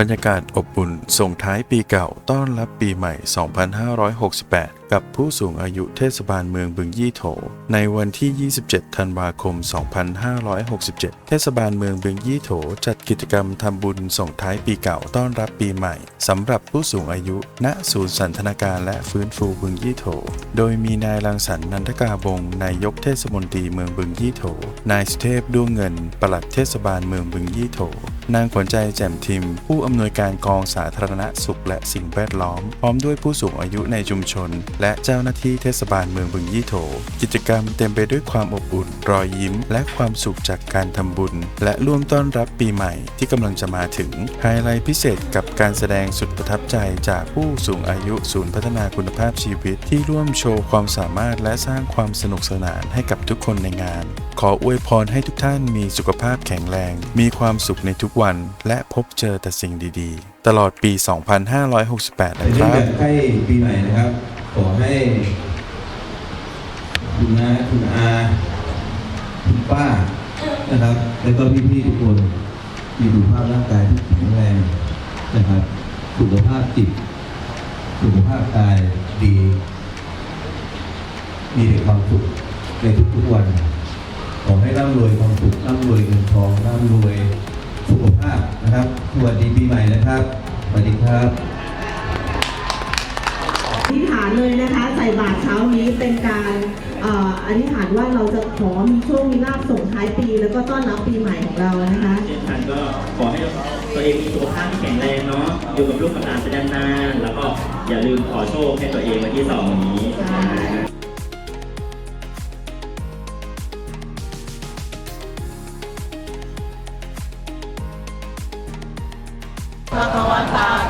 บรรยากาศอบอุ่นส่งท้ายปีเก่าต้อนรับปีใหม่ 2568 กับผู้สูงอายุเทศบาลเมืองบึงยี่โถ ในวันที่ 27 ธันวาคม 2567 เทศบาลเมืองบึงยี่โถ จัดกิจกรรมทำบุญส่งท้ายปีเก่าต้อนรับปีใหม่สำหรับผู้สูงอายุ ณ ศูนย์สันทนาการและฟื้นฟูบึงยี่โถ โดยมีนายรังสรรค์นันทกาบงนายกเทศมนตรีเมืองบึงยี่โถ นายสุเทพด้วงเงินปลัดเทศบาลเมืองบึงยี่โถ นางขวัญใจแจ่มทิม ผู้อำนวยการกองสาธารณสุขและสิ่งแวดล้อม พร้อมด้วยผู้สูงอายุในชุมชน และเจ้าหน้าที่เทศบาลเมืองบึงยี่โถ กิจกรรมเต็มไปด้วยความอบอุ่น รอยยิ้ม และความสุขจากการทำบุญ และร่วมต้อนรับปีใหม่ที่กำลังจะมาถึงไฮไลท์พิเศษกับการแสดงสุดประทับใจจากผู้สูงอายุศูนย์พัฒนาคุณภาพชีวิต ที่ร่วมโชว์ความสามารถและสร้างความสนุกสนานให้กับทุกคนในงาน ขออวยพรให้ทุกท่านมีสุขภาพแข็งแรง มีความสุขในทุกวันและพบเจอแต่สิ่งดีๆ ตลอดปี 2568 นะครับ ใกล้ปีใหม่นะครับ ขอให้คุณน้าคุณอาคุณป้านะครับ แล้วก็พี่ๆทุกคนมีสุขภาพร่างกายที่แข็งแรงนะครับ สุขภาพจิต สุขภาพกายดี มีแต่ความสุขในทุกๆวัน ขอให้ร่ำรวยความสุขร่ำรวยเงินทองร่ำรวย ขภาพนะครับ สวัสดีปีใหม่นะครับ สวัสดีครับอธิษฐานเลยนะคะ ใส่บาตรเช้านี้เป็นการเอ่ออธิษฐานว่าเราจะขอมีโชคมีลาภส่งท้ายปี แล้วก็ต้อนรับปีใหม่ของเรานะคะเช่นกันก็ขอให้ตัวเองมีสุขภาพที่แข็งแรงเนาะอยู่กับลูกกับหลานไปนานๆแล้วก็อย่าลืมขอโชคให้ตัวเองวันที่สอง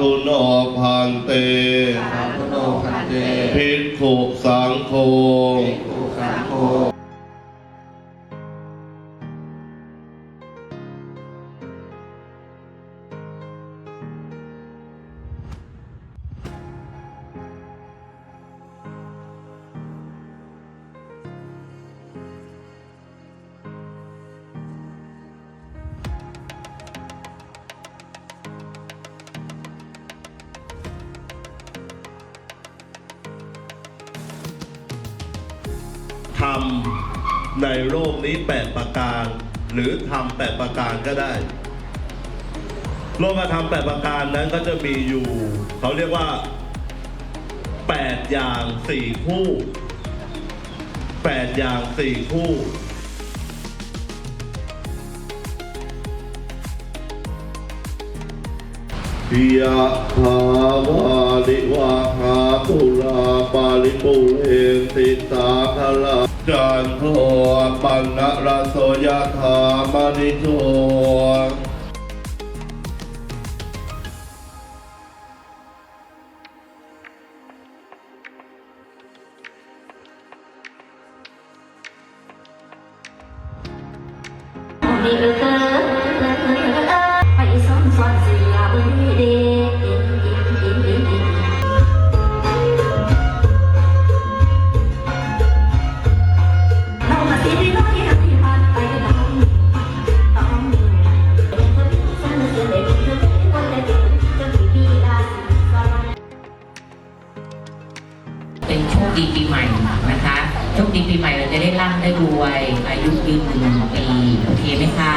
ธัมมังนามัสสามิสารนังคัจฉาสาธุโนพันเต สาธุโนพันเตภิกขุสังโฆอุสังโฆ ทำในโลกนี้แปดประการ หรือทำแปดประการก็ได้ โลกธรรมแปดประการนั้นก็จะมีอยู่ เขาเรียกว่าแปดอย่างสี่คู่แปดอย่างสี่คู่ยะถาวาลิวาหาปุราปาลิปุเรนติสาคลา จันโทปันนรโสยะถามณิโช đi ơ cơ ดีปีใหม่นะคะโชคดีปีใหม่เราจะได้ร่ำได้รวยอายุยืนหนึ่งปีโอเคไหมคะ